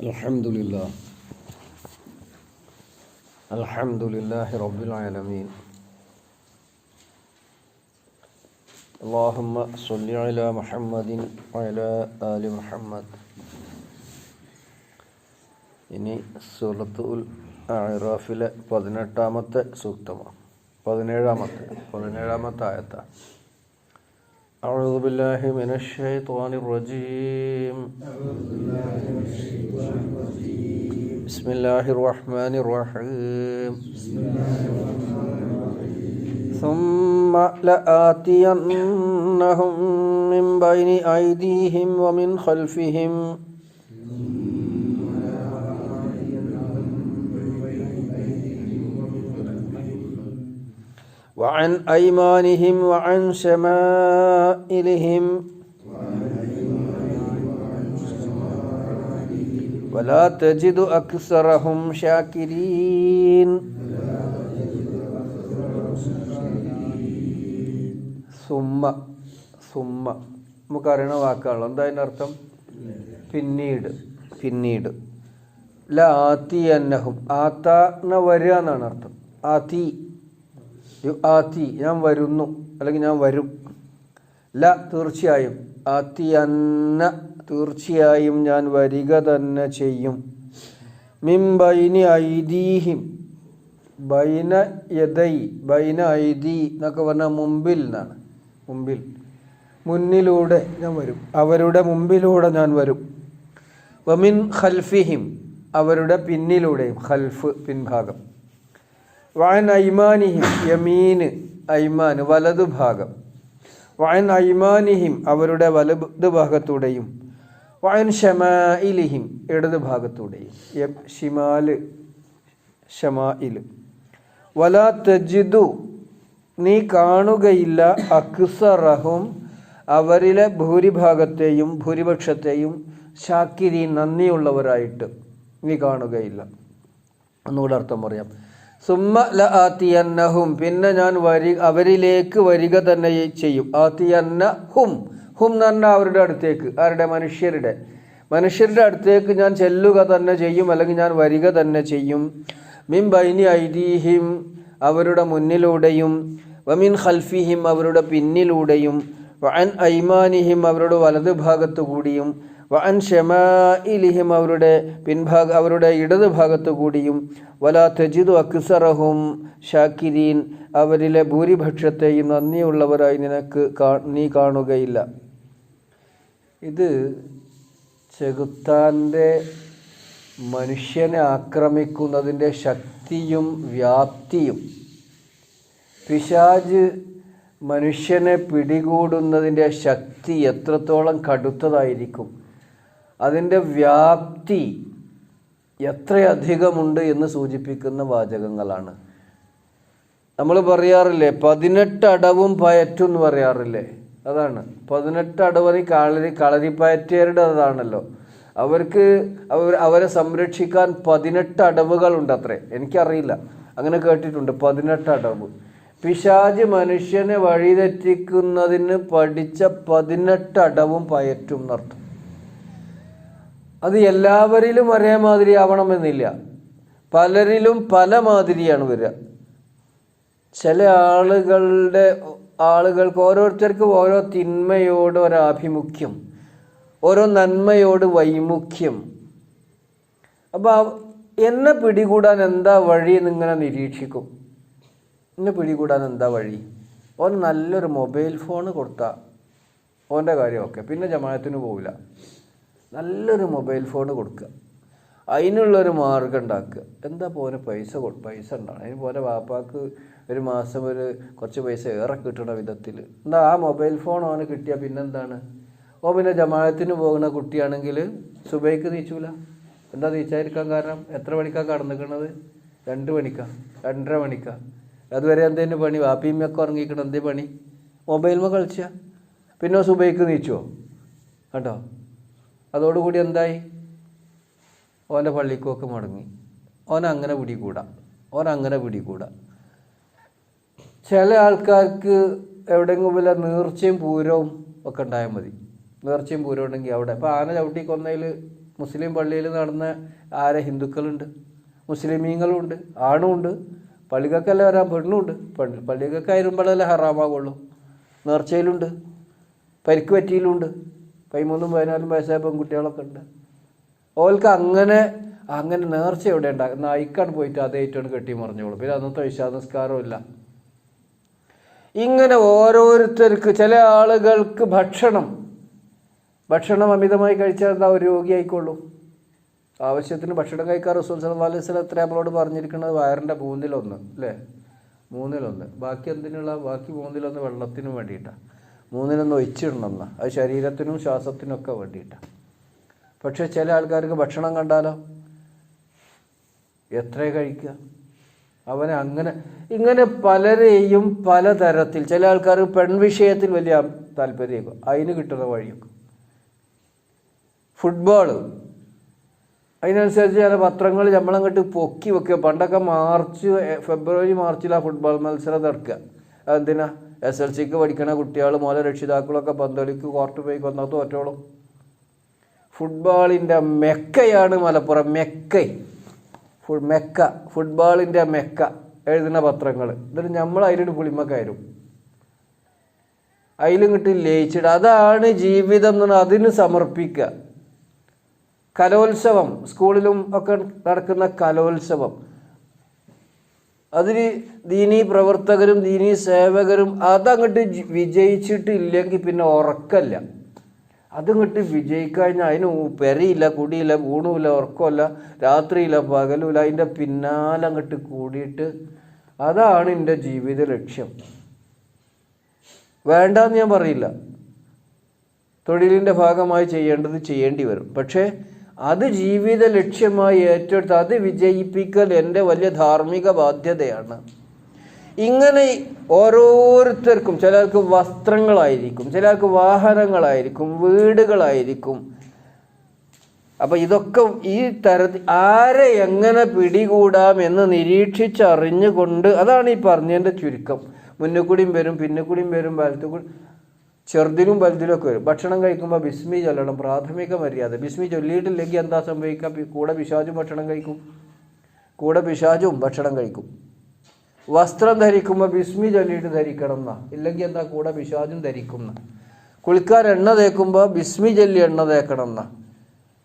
الحمد لله الحمد لله رب العالمين اللهم صل على محمد وعلى آل محمد ഇനി സൂറത്ത് ഉൽ അറാഫിലെ പതിനെട്ടാമത്തെ സൂക്തമാണ് പതിനേഴാമത്തെ പതിനേഴാമത്തെ ആയത്താണ് أعوذ بالله من الشيطان الرجيم. بسم الله الرحمن الرحيم. ثم لآتينهم من بين أيديهم ومن خلفهم وعن أيمانهم وعن شمائلهم ولا تجد أكثرهم شاكرين സുമ്മ സുമ്മ നമുക്കറിയണ വാക്കാണല്ലോ എന്താ അതിൻ്റെ അർത്ഥം പിന്നീട് പിന്നീട് ല ആത്തി അന്നഹും ആത്ത വരിക എന്നാണ് അർത്ഥം ആത്തി യു ആത്തി ഞാൻ വരുന്നു അല്ലെങ്കിൽ ഞാൻ വരും. ല തീർച്ചയായും. ആത്തി അന്ന തീർച്ചയായും ഞാൻ വരിക തന്നെ ചെയ്യും. മിം മിംബൈനി ഐദീഹിം ബൈന യദൈ ബൈന ഐദി എന്നൊക്കെ പറഞ്ഞാൽ മുമ്പിൽ എന്നാണ്. മുമ്പിൽ. മുന്നിലൂടെ ഞാൻ വരും. അവരുടെ മുമ്പിലൂടെ ഞാൻ വരും. വമിൻ ഖൽഫിഹിം അവരുടെ പിന്നിലൂടെയും ഖൽഫ് പിൻഭാഗം. വയൻ ഐമാനിഹിം യമീന് ഐമാൻ വലതു ഭാഗം. വയൻ ഐമാനിഹിം അവരുടെ വലതു ഭാഗത്തൂടെയും. വയൻ ഷമായിലിഹിം ഇടത് ഭാഗത്തൂടെയും. ഷിമാൽ ഷമായിൽ വലാ തജിദു നീ കാണുകയില്ല അക്സറഹും അവരിലെ ഭൂരിഭാഗത്തെയും ഭൂരിപക്ഷത്തെയും ഷാക്കിരി നന്ദിയുള്ളവരായിട്ട് നീ കാണുകയില്ല. എന്നുകൂടെ അർത്ഥം പറയാം. സുമ്മ ല ആത്തിയന്നഹും. പിന്നെ ഞാൻ വരി അവരിലേക്ക് വരിക തന്നെ ചെയ്യും. ആത്തിയന്ന ഹും. ഹും എന്ന് പറഞ്ഞാൽ അവരുടെ അടുത്തേക്ക് ആരുടെ? മനുഷ്യരുടെ. മനുഷ്യരുടെ അടുത്തേക്ക് ഞാൻ ചെല്ലുക തന്നെ ചെയ്യും അല്ലെങ്കിൽ ഞാൻ വരിക തന്നെ ചെയ്യും. മിൻ ബൈനി ഐദീഹിം അവരുടെ മുന്നിലൂടെയും. വമിൻ ഖൽഫിഹിം അവരുടെ പിന്നിലൂടെയും. വൻ ഐമാനിഹിം അവരുടെ വലതു ഭാഗത്തു കൂടിയും. വഅൻ ഷമാഇലിഹിം അവരുടെ പിൻഭാഗ അവരുടെ ഇടത് ഭാഗത്തു കൂടിയും വലാ തജിദു അക്സറഹും ഷാക്കിരീൻ അവരിലെ ഭൂരിപക്ഷത്തെയും നന്ദിയുള്ളവരായി നിനക്ക് നീ കാണുകയില്ല. ഇത് ചെകുത്താന്റെ മനുഷ്യനെ ആക്രമിക്കുന്നതിന്റെ ശക്തിയും വ്യാപ്തിയും. പിശാജ് മനുഷ്യനെ പിടികൂടുന്നതിന്റെ ശക്തി എത്രത്തോളം കടുത്തതായിരിക്കും. അതിന്റെ വ്യാപ്തി എത്രയധികമുണ്ട് എന്ന് സൂചിപ്പിക്കുന്ന വാചകങ്ങളാണ്. നമ്മൾ പറയാറില്ലേ പതിനെട്ട് അടവും പയറ്റും എന്ന് പറയാറില്ലേ? അതാണ്. പതിനെട്ട് അടവറി കളരി കളരിപ്പയറ്റേരുടെ അതാണല്ലോ. അവർക്ക് അവർ അവരെ സംരക്ഷിക്കാൻ പതിനെട്ട് അടവുകളുണ്ട് അത്രേ എനിക്കറിയില്ല. അങ്ങനെ കേട്ടിട്ടുണ്ട് പതിനെട്ട് അടവ്. പിശാജ് മനുഷ്യനെ വഴിതെറ്റിക്കുന്നതിന് പഠിച്ച പതിനെട്ട് അടവും പയറ്റും എന്നർത്ഥം. അത് എല്ലാവരിലും ഒരേ മാതിരി ആവണമെന്നില്ല. പലരിലും പല മാതിരിയാണ് വരിക. ചില ആളുകളുടെ ആളുകൾക്ക് ഓരോരുത്തർക്കും ഓരോ തിന്മയോട് ഒരാഭിമുഖ്യം ഓരോ നന്മയോട് വൈമുഖ്യം. അപ്പോൾ എന്നെ പിടികൂടാൻ എന്താ വഴി എന്നിങ്ങനെ നിരീക്ഷിക്കും. എന്നെ പിടികൂടാൻ എന്താ വഴി? ഓൻ നല്ലൊരു മൊബൈൽ ഫോൺ കൊടുത്താൽ ഓന്റെ കാര്യമൊക്കെ. പിന്നെ ജമാത്തിന് പോവില്ല. നല്ലൊരു മൊബൈൽ ഫോൺ കൊടുക്കുക. അതിനുള്ളൊരു മാർഗം ഉണ്ടാക്കുക. എന്താ പോലെ പൈസ പൈസ ഉണ്ടാവണം. അതിന് പോലെ വാപ്പാക്ക് ഒരു മാസം ഒരു കുറച്ച് പൈസ ഏറെ കിട്ടണ വിധത്തിൽ എന്താ ആ മൊബൈൽ ഫോൺ ഓന് കിട്ടിയാൽ പിന്നെന്താണ്? ഓ പിന്നെ ജമാഅത്തിന് പോകുന്ന കുട്ടിയാണെങ്കിൽ സുബൈക്ക് തീച്ചൂല എന്താ തീച്ചായിരിക്കാൻ കാരണം? എത്ര മണിക്കാണ് കടന്നിക്കണത്? രണ്ട് മണിക്കാ. രണ്ടര മണിക്കാ. അതുവരെ എന്തേലും പണി? വാപ്പിയമ്മയൊക്കെ ഉറങ്ങിക്കണം എന്തേ പണി? മൊബൈൽമ കളിച്ച. പിന്നെ സുബൈക്ക് നീച്ചുവോ കേട്ടോ അതോടുകൂടി എന്തായി? ഓന്റെ പള്ളിക്കൊക്കെ മടങ്ങി. ഓൻ അങ്ങനെ പിടികൂടാ. ഓൻ അങ്ങനെ പിടികൂടാ. ചില ആൾക്കാർക്ക് എവിടെയെങ്കിലും വല്ല നീർച്ചയും പൂരവും ഒക്കെ ഉണ്ടായാൽ മതി. നേർച്ചയും പൂരം ഉണ്ടെങ്കിൽ അവിടെ. ഇപ്പോൾ ആന ചവിട്ടി കൊന്നതിൽ മുസ്ലിം പള്ളിയിൽ നടന്ന ആരെ? ഹിന്ദുക്കളുണ്ട്. മുസ്ലിമീങ്ങളും ഉണ്ട്. ആണും ഉണ്ട്. പള്ളികൾക്കല്ല വരാൻ പെണ്ണും ഉണ്ട്. പള്ളികൾക്ക് പള്ളികൾക്കായിരുമ്പോഴല്ലേ ഹറാമാകുള്ളൂ നേർച്ചയിലുണ്ട്. പരിക്ക് പറ്റിയിലുണ്ട്. പതിമൂന്നും പതിനാലും വയസ്സായ പെൺകുട്ടികളൊക്കെ ഉണ്ട്. ഓൾക്ക് അങ്ങനെ അങ്ങനെ നേർച്ച എവിടെ ഉണ്ടാകും നായിക്കാണ് പോയിട്ട് അതേറ്റാണ് കെട്ടി മറിഞ്ഞോളൂ. പിന്നെ അന്നത്തെ വിശ്വാസസ്കാരവും ഇല്ല. ഇങ്ങനെ ഓരോരുത്തർക്ക് ചില ആളുകൾക്ക് ഭക്ഷണം ഭക്ഷണം അമിതമായി കഴിച്ചാൽ എന്താ ഒരു രോഗിയായിക്കോളൂ ആവശ്യത്തിന് ഭക്ഷണം കഴിക്കാൻ റസൂൽ സല്ലല്ലാഹു അലൈഹി വസല്ലം എത്ര നമ്മളോട് പറഞ്ഞിരിക്കുന്നത്? വയറിന്റെ മൂന്നിലൊന്ന് അല്ലേ? മൂന്നിലൊന്ന്. ബാക്കി എന്തിനുള്ള ബാക്കി മൂന്നിലൊന്ന് വെള്ളത്തിനും വേണ്ടിയിട്ടാണ് മൂന്നിലൊന്ന് ഒഴിച്ചിടണമെന്ന്. അത് ശരീരത്തിനും ശ്വാസത്തിനും ഒക്കെ വേണ്ടിയിട്ടാണ് പക്ഷേ ചില ആൾക്കാർക്ക് ഭക്ഷണം കണ്ടാലോ? എത്ര കഴിക്കുക? അവനെ അങ്ങനെ ഇങ്ങനെ പലരെയും പലതരത്തിൽ ചില ആൾക്കാർ പെൺവിഷയത്തിൽ വലിയ താല്പര്യം അതിന് കിട്ടുന്ന വഴിയൊക്കെ. ഫുട്ബോൾ. അതിനനുസരിച്ച് ചില പത്രങ്ങൾ നമ്മളങ്ങോട്ട് പൊക്കി വെക്കുക. പണ്ടൊക്കെ മാർച്ച് ഫെബ്രുവരി മാർച്ചിലാണ് ഫുട്ബോൾ മത്സരം നടക്കുക. അതെന്തിനാ? എസ് എൽ സിക്ക് പഠിക്കണ കുട്ടികൾ മോലെ രക്ഷിതാക്കളൊക്കെ പന്തളിക്ക് കോർട്ട് പോയി കൊന്നാൽ തോറ്റോളും. ഫുട്ബോളിന്റെ മെക്കയാണ് മലപ്പുറം മെക്ക. ഫു മെക്ക. ഫുട്ബോളിന്റെ മെക്ക. എഴുതുന്ന പത്രങ്ങൾ എന്നിട്ട് നമ്മൾ അതിലൊരു പുളിമക്കാരും അതിലും കിട്ടി ലയിച്ചിട്ട് അതാണ് ജീവിതം എന്ന് പറഞ്ഞാൽ അതിന് സമർപ്പിക്കുക കലോത്സവം. സ്കൂളിലും ഒക്കെ നടക്കുന്ന കലോത്സവം. അതിന് ദീനീ പ്രവർത്തകരും ദീനീ സേവകരും അതങ്ങോട്ട് വിജയിച്ചിട്ടില്ലെങ്കിൽ പിന്നെ ഉറക്കല്ല. അതങ്ങോട്ട് വിജയിക്കഴിഞ്ഞാൽ അതിന് പെരയില്ല കുടിയില്ല ഊണുമില്ല ഉറക്കമില്ല രാത്രിയില്ല പകലുമില്ല അതിന്റെ പിന്നാലെ അങ്ങോട്ട് കൂടിയിട്ട് അതാണ് എന്റെ ജീവിത ലക്ഷ്യം. വേണ്ടെന്ന് ഞാൻ പറയില്ല. തൊഴിലിന്റെ ഭാഗമായി ചെയ്യേണ്ടത് ചെയ്യേണ്ടി വരും. പക്ഷേ അത് ജീവിത ലക്ഷ്യമായി ഏറ്റെടുത്ത് അത് വിജയിപ്പിക്കൽ എന്റെ വലിയ ധാർമ്മിക ബാധ്യതയാണ്. ഇങ്ങനെ ഓരോരുത്തർക്കും ചിലർക്ക് വസ്ത്രങ്ങളായിരിക്കും ചിലർക്ക് വാഹനങ്ങളായിരിക്കും വീടുകളായിരിക്കും. അപ്പം ഇതൊക്കെ ഈ തരത്തിൽ ആരെ എങ്ങനെ പിടികൂടാം എന്ന് നിരീക്ഷിച്ചറിഞ്ഞുകൊണ്ട് അതാണ് ഈ പറഞ്ഞതിന്റെ ചുരുക്കം. മുന്നുകൂടിയും വരും പിന്നുകൂടിയും വരും വലത്തു കൂടി ചെറുതിനും വലുതിലും ഒക്കെ വരും. ഭക്ഷണം കഴിക്കുമ്പോൾ ബിസ്മി ചൊല്ലണം പ്രാഥമിക മര്യാദ. ബിസ്മി ചൊല്ലിയിട്ടില്ലെങ്കിൽ എന്താ സംഭവിക്കുക? കൂടെ പിശാചും ഭക്ഷണം കഴിക്കും. കൂടെ പിശാചും ഭക്ഷണം കഴിക്കും. വസ്ത്രം ധരിക്കുമ്പോൾ ബിസ്മി ചൊല്ലിയിട്ട് ധരിക്കണം എന്നാ. ഇല്ലെങ്കിൽ എന്താ? കൂടെ പിശാചും ധരിക്കും എന്നാ. കുളിക്കാൻ എണ്ണ തേക്കുമ്പോൾ ബിസ്മി ചൊല്ലി എണ്ണ തേക്കണം എന്നാ.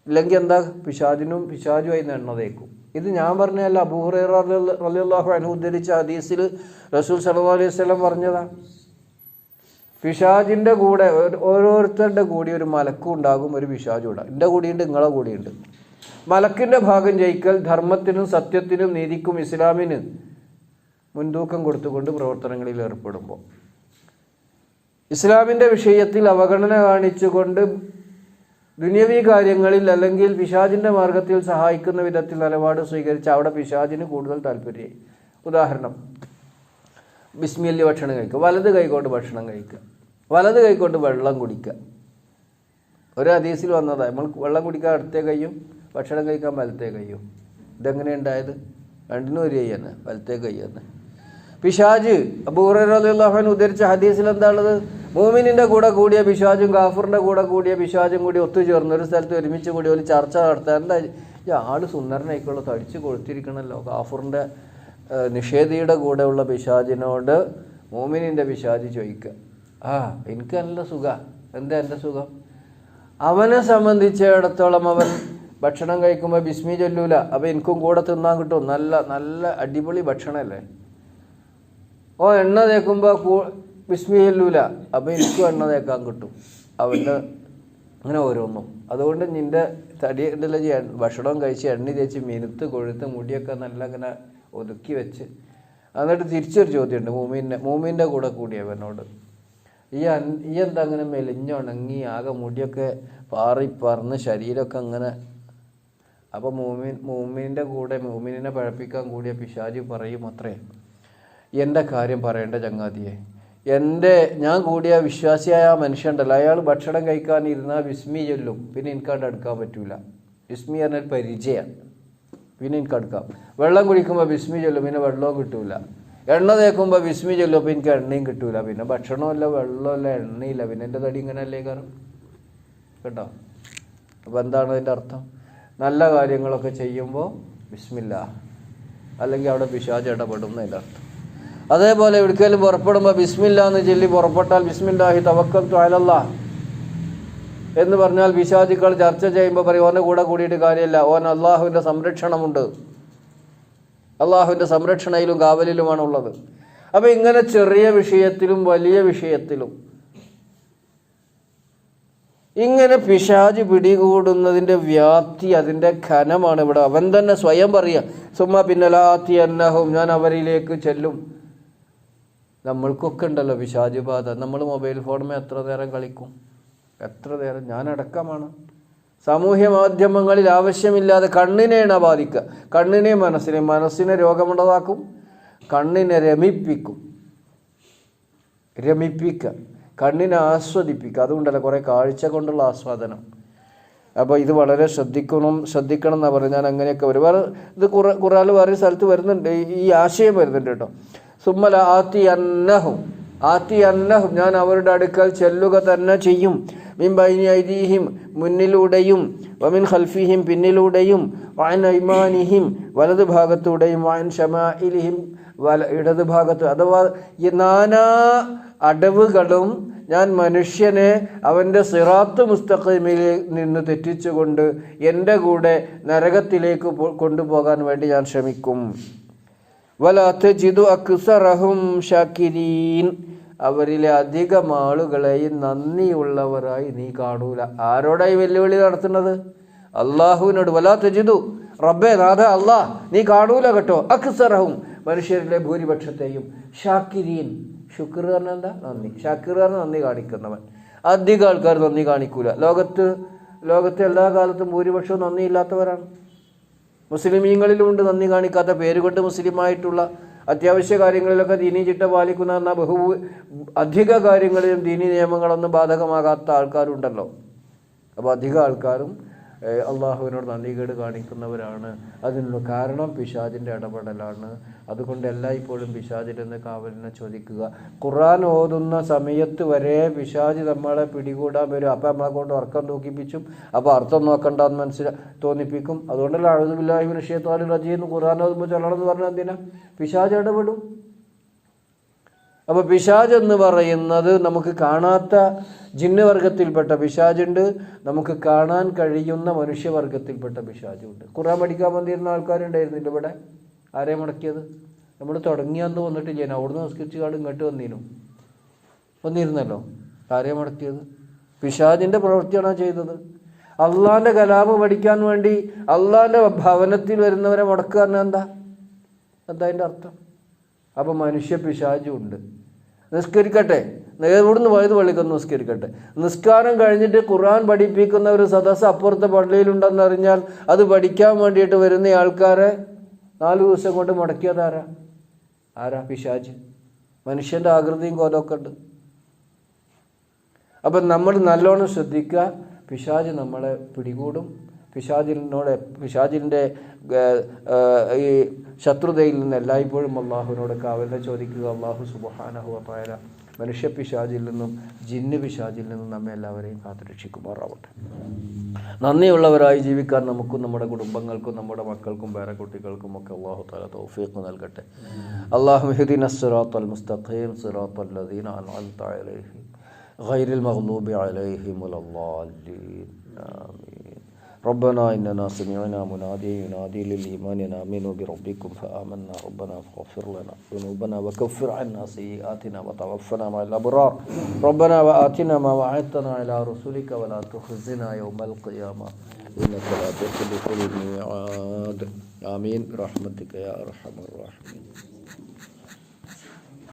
ഇല്ലെങ്കിൽ എന്താ? പിശാചിനും പിശാചുമായി എണ്ണ തേക്കും. ഇത് ഞാൻ പറഞ്ഞല്ല അബൂഹുറൈറ റളിയല്ലാഹു അൻഹു ഉദ്ധരിച്ച ഹദീസിൽ റസൂൽ സലഹ് അലൈഹി സ്വലം പറഞ്ഞതാ. പിശാജിന്റെ കൂടെ ഓരോ- ഓരോരുത്തരുടെ കൂടി ഒരു മലക്കും ഉണ്ടാകും ഒരു പിശാജും ഉണ്ടാകും. എന്റെ കൂടിയുണ്ട് നിങ്ങളെ കൂടിയുണ്ട്. മലക്കിന്റെ ഭാഗം ജയിക്കൽ ധർമ്മത്തിനും സത്യത്തിനും നീതിക്കും ഇസ്ലാമിന് മുൻതൂക്കം കൊടുത്തുകൊണ്ട് പ്രവർത്തനങ്ങളിൽ ഏർപ്പെടുമ്പോൾ ഇസ്ലാമിന്റെ വിഷയത്തിൽ അവഗണന കാണിച്ചുകൊണ്ട് ദുനിയവി കാര്യങ്ങളിൽ അല്ലെങ്കിൽ പിശാജിന്റെ മാർഗത്തിൽ സഹായിക്കുന്ന വിധത്തിൽ നിലപാട് സ്വീകരിച്ച് അവിടെ പിശാജിന് കൂടുതൽ താല്പര്യമായി. ഉദാഹരണം ബിസ്മില്ലി ഭക്ഷണം കഴിക്കുക. വലത് കൈകൊണ്ട് ഭക്ഷണം കഴിക്കുക. വലത് കൈകൊണ്ട് വെള്ളം കുടിക്കുക. ഒരു അതീസിൽ വന്നതായി നമ്മൾ വെള്ളം കുടിക്കാൻ അടുത്തേ കയ്യും ഭക്ഷണം കഴിക്കാൻ വലത്തേ കയ്യും. ഇതെങ്ങനെ ഉണ്ടായത്? രണ്ടിനും ഒരു കൈ വലത്തേ കൈ പിശാജ് അബൂറഹൻ ഉദ്ധരിച്ച ഹദീസിൽ എന്താണുള്ളത് മൂമിനിന്റെ കൂടെ കൂടിയ പിശാജും ഗാഫറിന്റെ കൂടെ കൂടിയ പിശാജും കൂടി ഒത്തുചേർന്ന് ഒരു സ്ഥലത്ത് ഒരുമിച്ച് കൂടി ഒരു ചർച്ച നടത്താൻ എന്താ? ആൾ സുന്ദരനായിക്കുള്ള തടിച്ച് കൊളുത്തിരിക്കണല്ലോ ഗാഫറിന്റെ ഏഹ്, നിഷേധിയുടെ കൂടെയുള്ള പിശാചിനോട് മോമിനിന്റെ പിശാജ് ചോദിക്കുക. ആ എനിക്ക് നല്ല സുഖ. എന്താ എന്റെ സുഖം? അവനെ സംബന്ധിച്ചിടത്തോളം അവൻ ഭക്ഷണം കഴിക്കുമ്പോൾ ബിസ്മി ചൊല്ലൂല. അപ്പം എനിക്കും കൂടെ തിന്നാൻ കിട്ടും. നല്ല നല്ല അടിപൊളി ഭക്ഷണമല്ലേ ഓ എണ്ണ തേക്കുമ്പോൾ കൂ ബിസ്മി ചൊല്ലൂല. അപ്പം എനിക്കും എണ്ണ തേക്കാൻ കിട്ടും. അവന്റെ അങ്ങനെ ഓരോന്നും. അതുകൊണ്ട് നിന്റെ തടിയിടല ഭക്ഷണം കഴിച്ച് എണ്ണ തേച്ച് മിനുത്ത് കൊഴുത്ത് മുടിയൊക്കെ നല്ല ഇങ്ങനെ ഒതുക്കി വെച്ച്. എന്നിട്ട് തിരിച്ചൊരു ചോദ്യമുണ്ട് മൂമീന്റെ മൂമീന്റെ കൂടെ കൂടിയവനോട്. ഈ ഈ എന്താ അങ്ങനെ മെലിഞ്ഞുണങ്ങി ആകെ മുടിയൊക്കെ പാറി പറന്ന് ശരീരമൊക്കെ അങ്ങനെ. അപ്പോൾ മൂമീൻ മൂമിന്റെ കൂടെ മൂമിനെ പഴപ്പിക്കാൻ കൂടിയ പിശാജി പറയും അത്രേ. എന്റെ കാര്യം പറയേണ്ട ചങ്ങാതിയെ. എന്റെ ഞാൻ കൂടിയ വിശ്വാസിയായ ആ മനുഷ്യണ്ടല്ലോ അയാൾ ഭക്ഷണം കഴിക്കാൻ ഇരുന്നാൽ വിസ്മി ചൊല്ലും. പിന്നെ എനിക്കാണ്ട് അടുക്കാൻ പറ്റൂല. വിസ്മി പറഞ്ഞാൽ പരിചയമാണ് പിന്നെ എനിക്ക് അടുക്കാം. വെള്ളം കുടിക്കുമ്പോൾ വിസ്മി ചൊല്ലും പിന്നെ വെള്ളവും കിട്ടൂല. എണ്ണ തേക്കുമ്പോൾ വിസ്മി ചൊല്ലും അപ്പോൾ എനിക്ക് എണ്ണയും കിട്ടൂല. പിന്നെ ഭക്ഷണമല്ല വെള്ളമല്ല എണ്ണയില്ല. പിന്നെ എന്റെ തടി ഇങ്ങനെ അല്ലേ കാരണം? കേട്ടോ? അപ്പോൾ എന്താണ് അതിന്റെ അർത്ഥം? നല്ല കാര്യങ്ങളൊക്കെ ചെയ്യുമ്പോൾ ബിസ്മില്ല അല്ലെങ്കിൽ അവിടെ പിശാജ് ഇടപെടും എന്നതിന്റെ അർത്ഥം. അതേപോലെ എവിടേക്കെങ്കിലും പുറപ്പെടുമ്പോൾ ബിസ്മില്ല എന്ന് ചൊല്ലി പുറപ്പെട്ടാൽ ബിസ്മില്ലാഹി തവക്കൽ ത്വാലല്ല എന്ന് പറഞ്ഞാൽ വിശാചിക്കൾ ചർച്ച ചെയ്യുമ്പോൾ പറയും ഓന്റെ കൂടെ കൂടിയിട്ട് കാര്യമില്ല. ഓൻ അള്ളാഹുവിന്റെ സംരക്ഷണമുണ്ട്. അള്ളാഹുവിന്റെ സംരക്ഷണയിലും കാവലിലുമാണ് ഉള്ളത് അപ്പോൾ ഇങ്ങനെ ചെറിയ വിഷയത്തിലും വലിയ വിഷയത്തിലും ഇങ്ങനെ പിശാജ് പിടികൂടുന്നതിന്റെ വ്യാപ്തി അതിന്റെ ഘനമാണ് ഇവിടെ. അവൻ തന്നെ സ്വയം പറയുക സുമ്മ പിന്നലാത്തി അന്നഹും ഞാൻ അവരിലേക്ക് ചെല്ലും. നമ്മൾക്കൊക്കെ ഉണ്ടല്ലോ പിശാജ് ബാധ. നമ്മൾ മൊബൈൽ ഫോണുമേ എത്ര നേരം കളിക്കും? എത്ര നേരം ഞാൻ അടക്കമാണ്. സാമൂഹ്യ മാധ്യമങ്ങളിൽ ആവശ്യമില്ലാതെ കണ്ണിനെയാണ് ബാധിക്കുക. കണ്ണിനെ മനസ്സിനെ മനസ്സിനെ രോഗമുള്ളതാക്കും കണ്ണിനെ രമിപ്പിക്കും. രമിപ്പിക്കുക. കണ്ണിനെ ആസ്വദിപ്പിക്കുക. അതുകൊണ്ടല്ല കുറേ കാഴ്ച കൊണ്ടുള്ള ആസ്വാദനം. അപ്പോൾ ഇത് വളരെ ശ്രദ്ധിക്കണം ശ്രദ്ധിക്കണം എന്നാണ് പറഞ്ഞത് ഞാൻ അങ്ങനെയൊക്കെ ഒരുപാട് ഇത് കുറേ കുറേ വേറെ സ്ഥലത്ത് വരുന്നുണ്ട്. ഈ ആശയം വരുന്നുണ്ട് കേട്ടോ. സുമ്മല ആത്തി അന്നഹും ആത്തി അന്നഹും ഞാൻ അവരുടെ അടുക്കൽ ചെല്ലുക തന്നെ ചെയ്യും. മിൻ ബൈനി ഐദീഹിം മുന്നിലൂടെയും വമിൻ ഖൽഫിഹിം പിന്നിലൂടെയും വാൻ ഐമാനിഹിം വലത് ഭാഗത്തൂടെയും വാൻ ഷമാഇലിഹിം വല ഇടത് ഭാഗത്ത് അഥവാ ഈ നാനാ അടവുകളും ഞാൻ മനുഷ്യനെ അവന്റെ സിറാത്ത് മുസ്തഖീമിൽ നിന്ന് തെറ്റിച്ചുകൊണ്ട് എന്റെ കൂടെ നരകത്തിലേക്ക് കൊണ്ടുപോകാൻ വേണ്ടി ഞാൻ ശ്രമിക്കും. വലാത്തജിദു അക്സറഹും ഷാക്കിരീൻ. അവരിലെ അധികം ആളുകളെയും നന്ദിയുള്ളവരായി നീ കാണൂല. ആരോടായി വെല്ലുവിളി നടത്തുന്നത്? അള്ളാഹുവിനോട് വലാത്തജിതു റബ്ബേ നാഥ അള്ളാഹ് നീ കാണൂല കേട്ടോ. അക്സറഹും മനുഷ്യരിലെ ഭൂരിപക്ഷത്തെയും. ഷാക്കിരീൻ. ഷുക്ർ പറഞ്ഞ എന്താ? നന്ദി. ഷാക്കിർ പറഞ്ഞ നന്ദി കാണിക്കുന്നവൻ. അധികം ആൾക്കാർ നന്ദി കാണിക്കൂല. ലോകത്ത് ലോകത്തെ എല്ലാ കാലത്തും ഭൂരിപക്ഷവും നന്ദിയില്ലാത്തവരാണ്. മുസ്ലിമീങ്ങളിലുമുണ്ട്. നന്ദി കാണിക്കാത്ത പേരുകൊണ്ട് മുസ്ലിമായിട്ടുള്ള അത്യാവശ്യ കാര്യങ്ങളിലൊക്കെ ദീനി ചിട്ട പാലിക്കുന്ന എന്ന ബഹു അധിക കാര്യങ്ങളിലും ദീനി നിയമങ്ങളൊന്നും ബാധകമാകാത്ത ആൾക്കാരുണ്ടല്ലോ. അപ്പോൾ അധിക ആൾക്കാരും അള്ളാഹുവിനോട് നന്ദികേട് കാണിക്കുന്നവരാണ്. അതിനുള്ള കാരണം പിശാജിന്റെ ഇടപെടലാണ്. അതുകൊണ്ട് എല്ലായ്പ്പോഴും പിശാജിലെന്ന് കാവലിനെ ചോദിക്കുക. ഖുറാൻ ഓതുന്ന സമയത്ത് വരെ പിശാജ് നമ്മളെ പിടികൂടാൻ വരും. അപ്പം നമ്മളെ കൊണ്ട് ഉറക്കം തൂക്കിപ്പിച്ചും അപ്പോൾ അർത്ഥം നോക്കണ്ടെന്ന് മനസ്സിൽ തോന്നിപ്പിക്കും. അതുകൊണ്ടല്ല അഴുതുമില്ലായ്മ വിഷയത്തോടെ റജീന്ന് ഖുറാൻ ഓതുമ്പോൾ ചൊല്ലണം എന്ന് പറഞ്ഞാൽ എന്തിനാ? പിശാജ് ഇടപെടും. അപ്പോൾ പിശാജ് എന്ന് പറയുന്നത് നമുക്ക് കാണാത്ത ജിന്നവർഗത്തിൽപ്പെട്ട പിശാജുണ്ട്. നമുക്ക് കാണാൻ കഴിയുന്ന മനുഷ്യവർഗത്തിൽപ്പെട്ട പിശാജുണ്ട്. ഖുറാൻ പഠിക്കാൻ വന്നിരുന്ന ആൾക്കാരുണ്ടായിരുന്നില്ല ഇവിടെ? ആരെ മുടക്കിയത്? നമ്മൾ തുടങ്ങിയന്ന് വന്നിട്ടില്ല? അവിടുന്ന് നിസ്കരിച്ച് കാട് ഇങ്ങോട്ട് വന്നിരുന്നു വന്നിരുന്നല്ലോ. ആരെ മുടക്കിയത്? പിശാജിന്റെ പ്രവൃത്തിയാണ് ചെയ്തത്? അള്ളാന്റെ കലാമ് പഠിക്കാൻ വേണ്ടി അള്ളാന്റെ ഭവനത്തിൽ വരുന്നവരെ മുടക്കുക എന്താ? എന്താ അതിന്റെ അർത്ഥം? അപ്പം മനുഷ്യ പിശാചും ഉണ്ട് നിസ്കരിക്കട്ടെ ഇവിടുന്ന് പോയത് പള്ളിക്കൊന്ന് നിസ്കരിക്കട്ടെ. നിസ്കാരം കഴിഞ്ഞിട്ട് ഖുർആൻ പഠിപ്പിക്കുന്ന ഒരു സദസ്സ് അപ്പുറത്തെ പള്ളിയിലുണ്ടെന്ന് അറിഞ്ഞാൽ അത് പഠിക്കാൻ വേണ്ടിയിട്ട് വരുന്ന ആൾക്കാരെ നാലു ദിവസം കൊണ്ട് മുടക്കിയത് ആരാ? ആരാ പിശാജ് മനുഷ്യന്റെ ആകൃതിയും കോലമൊക്കെ ഉണ്ട്. അപ്പം നമ്മൾ നല്ലോണം ശ്രദ്ധിക്കുക. പിശാജ് നമ്മളെ പിടികൂടും. പിശാജിനോട് പിശാജിൻ്റെ ഈ ശത്രുതയിൽ നിന്ന് എല്ലായ്പ്പോഴും അള്ളാഹുവിനോട് കാവലിനെ ചോദിക്കുക അള്ളാഹു സുബഹാനഹു അപ്പായ മനുഷ്യ പിശാജിൽ നിന്നും ജിന്ന് പിശാജിൽ നിന്നും നമ്മെ എല്ലാവരെയും കാത്തുരക്ഷിക്കുമാറാവട്ടെ നന്ദിയുള്ളവരായി ജീവിക്കാൻ നമുക്കും നമ്മുടെ കുടുംബങ്ങൾക്കും നമ്മുടെ മക്കൾക്കും പേര കുട്ടികൾക്കും ഒക്കെ അള്ളാഹു താല തൗഫീഖ് നൽകട്ടെ അള്ളാഹു മെഹദീൻ അസ്റാത്തൽ മുസ്തഖീം സിറാത്തൽ ലദീന അൻഅംത അലൈഹിം غير المغضوب عليهم ولا الضالين آمين ربنا إننا سمعنا منادي ينادي للإيمان أن بربكم فآمنا. ربنا فاغفر لنا ذنوبنا وكفر عنا سيئاتنا وتوفنا مع الأبرار. ربنا وآتنا ما وعدتنا على رسلك ولا تخزنا يوم القيامة. إنك لا تخلف الميعاد. آمين. برحمتك يا أرحم الراحمين.